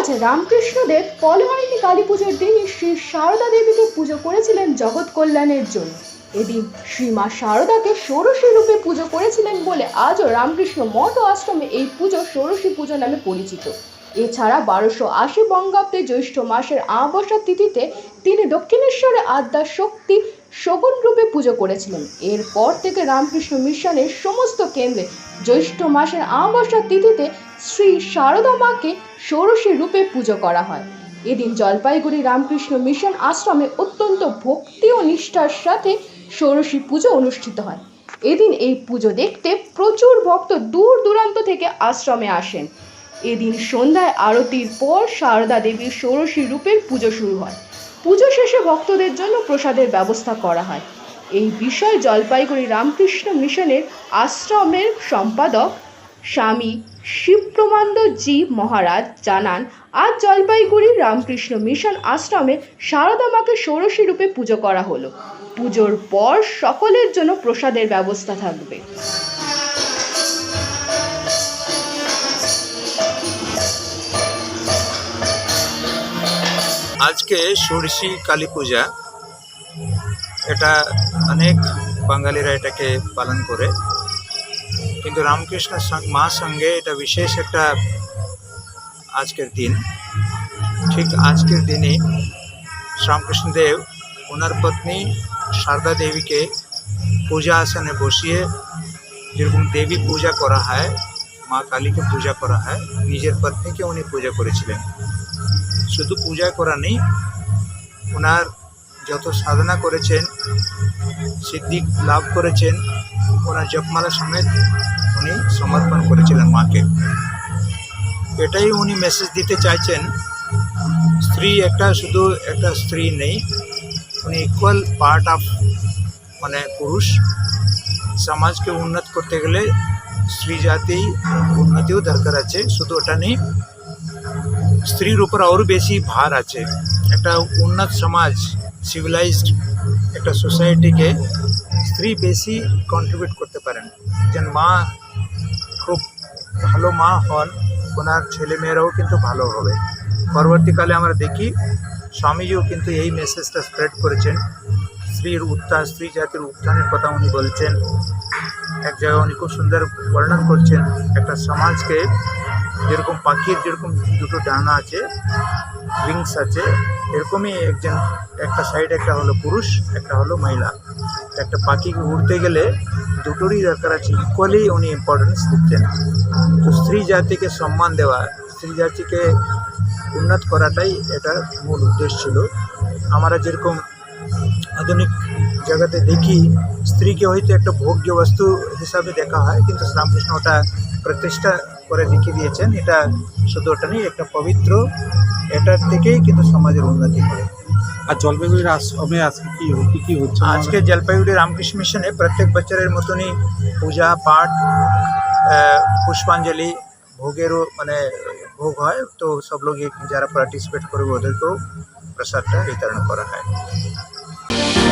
আছে রামকৃষ্ণদেব পলহরিণী কালী পুজোর দিনই শ্রী সারদা দেবীকে পুজো করেছিলেন জগৎ কল্যাণের জন্য। এদিন শ্রীমা সারদাকে ষোড়শী রূপে পুজো করেছিলেন বলে আজও রামকৃষ্ণ মঠ আশ্রমে এই পুজো ষোড়শী পুজো নামে পরিচিত। এছাড়া বারোশো আশি বঙ্গাব্দে জ্যৈষ্ঠ মাসের আমাবস্যা তিথিতে তিনি দক্ষিণেশ্বরে আদ্যা শক্তি শগুন রূপে পুজো করেছিলেন। এরপর থেকে রামকৃষ্ণ মিশনের সমস্ত কেন্দ্রে জ্যৈষ্ঠ মাসের আমাবস্যা তিথিতে শ্রী সারদা মাকে ষোড়শী রূপে পুজো করা হয়। এদিন জলপাইগুড়ি রামকৃষ্ণ মিশন আশ্রমে অত্যন্ত ভক্তি ও নিষ্ঠার সাথে ষোড়শী পুজো অনুষ্ঠিত হয়। এদিন এই পুজো দেখতে প্রচুর ভক্ত দূর দূরান্ত থেকে আশ্রমে আসেন। এদিন সন্ধ্যায় আরতির পর সারদা দেবীর ষোড়শী রূপের পুজো শুরু হয়। পুজো শেষে ভক্তদের জন্য প্রসাদের ব্যবস্থা করা হয়। এই বিষয়ে জলপাইগুড়ি রামকৃষ্ণ মিশনের আশ্রমের সম্পাদক স্বামী শিবপ্রমানন্দ জি মহারাজ জানান, আজ জলপাইগুড়ি রামকৃষ্ণ মিশন আশ্রমে সারদা মাকে ষোড়শী রূপে পুজো করা হলো। পুজোর পর সকলের জন্য প্রসাদের ব্যবস্থা থাকবে। আজকে ষোড়শী কালী পূজা। এটা অনেক বাঙালিরা এটাকে পালন করে। কিন্তু রামকৃষ্ণ মা সঙ্গে এটা বিশেষ একটা আজকের দিন। ঠিক আজকের দিনে শ্রীরামকৃষ্ণদেব ওনার পত্নী সারদা দেবীকে পূজা আসনে বসিয়ে যেরকম দেবী পূজা করা হয়, মা কালীকে পূজা করা হয়, নিজের পত্নীকে উনি পূজা করেছিলেন। শুধু পূজা করা নেই, ওনার যত সাধনা করেছেন, সিদ্ধি লাভ করেছেন, ওনার জপমালা সমেত উনি সমর্পণ করেছিলেন মাকে। এটাই উনি মেসেজ দিতে চাইছেন, স্ত্রী একটা শুধু একটা স্ত্রী নেই, উনি ইকুয়াল পার্ট অফ মানে পুরুষ। সমাজকে উন্নত করতে গেলে স্ত্রী জাতি উন্নতিও দরকার আছে, শুধু ওটা নেই। স্ত্রীর উপর আরও বেশি ভার আছে। একটা উন্নত সমাজ সিভিলাইজড একটা সোসাইটিকে স্ত্রী বেশি কন্ট্রিবিউট করতে পারেন। যেন মা খুব ভালো মা হন, ওনার ছেলেমেয়েরাও কিন্তু ভালো হবে। পরবর্তীকালে আমরা দেখি স্বামীজিও কিন্তু এই মেসেজটা স্প্রেড করেছেন। স্ত্রীর উত্থান, স্ত্রী জাতির উত্থানের কথা উনি বলছেন। এক জায়গায় উনি খুব সুন্দর বর্ণন করছেন। একটা সমাজকে যেরকম পাখির যেরকম দুটো ডানা আছে উইংস আছে, এরকমই একজন, একটা সাইড একটা হলো পুরুষ, একটা হলো মহিলা। একটা পাখিকে উড়তে গেলে দুটোরই দরকার আছে ইকুয়ালি উনি ইম্পর্টেন্স দিচ্ছেন। তো স্ত্রী জাতিকে সম্মান দেওয়া, স্ত্রী জাতিকে উন্নত করাটাই এটার মূল উদ্দেশ্য ছিল। আমরা যেরকম আধুনিক জগতে দেখি স্ত্রীকে হয়তো একটা ভোগ্য বস্তু হিসাবে দেখা হয় কিন্তু শ্রীরামকৃষ্ণ ওটা প্রতিষ্ঠা করে দেখিয়ে দিয়েছেন। এটা শুধু ওটা নেই একটা পবিত্র এটার থেকেই কিন্তু সমাজের উন্নতি করে আর জলপাইগুড়ির আশ্রমে আজকে কি কি কি হচ্ছে? আজকে জলপাইগুড়ি রামকৃষ্ণ মিশনে প্রত্যেক বছরের মতনই পূজা পাঠ পুষ্পাঞ্জলি ভোগেরও মানে ভোগ হয়। তো সব লোক যারা পার্টিসিপেট করবে ওদেরকেও প্রসাদটা বিতরণ করা হয়। Bye.